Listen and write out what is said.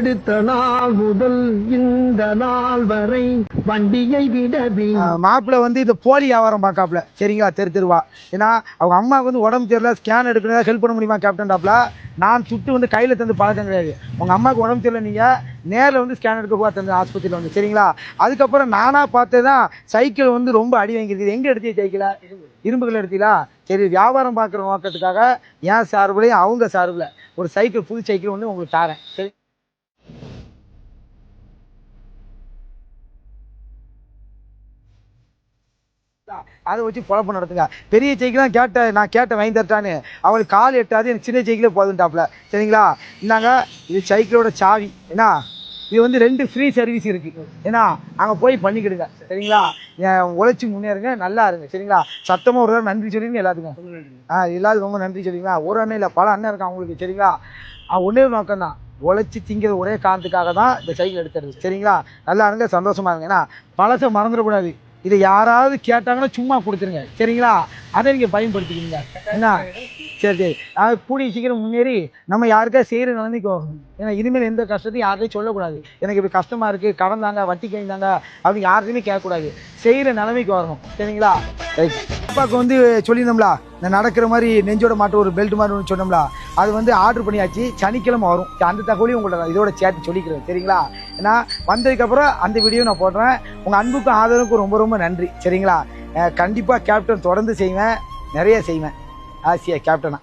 எடுத்த நாள் முதல் இந்த நாள் வரை வண்டியை விடவி மாப்பிள்ளை வந்து இந்த போலி வியாபாரம் பார்க்காப்புல சரிங்களா? தெரு தெருவா. ஏன்னா அவங்க அம்மாவுக்கு வந்து உடம்பு தெரியல ஸ்கேன் எடுக்கணும் ஹெல்ப் பண்ண முடியுமா கேப்டன்டாப்ல நான் சுட்டு வந்து கையில் தந்து பழக்கம் கிடையாது. உங்கள் அம்மாவுக்கு உடம்பு தெரியல நீங்கள் நேரில் வந்து ஸ்கேன் எடுக்க போக தந்து ஆஸ்பத்திரியில் வந்து. சரிங்களா? அதுக்கப்புறம் நானாக பார்த்து தான் சைக்கிள் வந்து ரொம்ப அடி வாங்கியிருக்குது. எங்கே எடுத்தீங்க சைக்கிளா இரும்புகள் எடுத்தீங்களா? சரி வியாபாரம் பார்க்குற நோக்கத்துக்காக என் சார்புலையும் அவங்க சார்பில் ஒரு சைக்கிள் புது சைக்கிள் வந்து உங்களுக்கு தரேன். சரி. அதை வச்சு குழப்பம் நடத்துங்க. பெரிய சைக்கிள் கேட்டேன் நான் கேட்டேன் வாங்கி தரட்டான்னு. அவளுக்கு கால் எட்டாது எனக்கு சின்ன சைக்கிளே போதுன்ட்டாப்ல சரிங்களா? இந்தாங்க இது சைக்கிளோட சாவி. என்ன இது வந்து ரெண்டு ஃப்ரீ சர்வீஸ் இருக்குது ஏன்னா அங்கே போய் பண்ணிக்கிடுங்க. சரிங்களா? என் உழைச்சி முன்னேறுங்க நல்லா இருங்க. சரிங்களா? சத்தமாக ஒரு தடவை நன்றி சொல்லிடுங்க எல்லாத்துக்கும். ஆ எல்லாத்துக்கும் ரொம்ப நன்றி சொல்லிங்களா ஒரு அண்ணன் இல்லை பல அண்ணன் இருக்கான் அவங்களுக்கு சரிங்களா? அவன் ஒன்றே நோக்கம் தான் உழைச்சி திங்கிற ஒரே காரணத்துக்காக தான் இந்த சைக்கிள் எடுத்துறது சரிங்களா? நல்லா இருங்க சந்தோஷமாக இருங்க. ஏன்னா பழசை மறந்துடக்கூடாது இதை யாராவது கேட்டாங்கன்னா சும்மா கொடுத்துருங்க. சரிங்களா? அதை நீங்கள் பயன்படுத்திக்கிங்க. என்ன? சரி சரி. அது கூடிய சீக்கிரம் முன்னேறி நம்ம யாருக்கா செய்கிற நிலைமைக்கு ஏன்னா இனிமேல் எந்த கஷ்டத்தையும் யார்கிட்டையும் சொல்லக்கூடாது. எனக்கு இப்படி கஷ்டமாக இருக்குது கடன் தாங்க வட்டி தாங்க அப்படின்னு யார்கிட்டையுமே கேட்கக்கூடாது. செய்கிற நிலைமைக்கு வரணும். சரிங்களா? ரைட் அப்பாவுக்கு வந்து சொல்லியிருந்தோம்ல இந்த நடக்கிற மாதிரி நெஞ்சோட மாட்டு ஒரு பெல்ட் மாதிரி ஒன்று சொன்னோம்ல அது வந்து ஆர்டர் பண்ணியாச்சு. சனிக்கிழமை வரும். அந்த தகவலையும் உங்களோட இதோட சேர்த்து சொல்லிக்கிறேன். சரிங்களா? ஏன்னா வந்ததுக்கப்புறம் அந்த வீடியோ நான் போடுறேன். உங்கள் அன்புக்கும் ஆதரவுக்கும் ரொம்ப ரொம்ப நன்றி. சரிங்களா? கண்டிப்பாக கேப்டன் தொடர்ந்து செய்வேன். நிறைய செய்வேன். ஆசியா கேப்டனா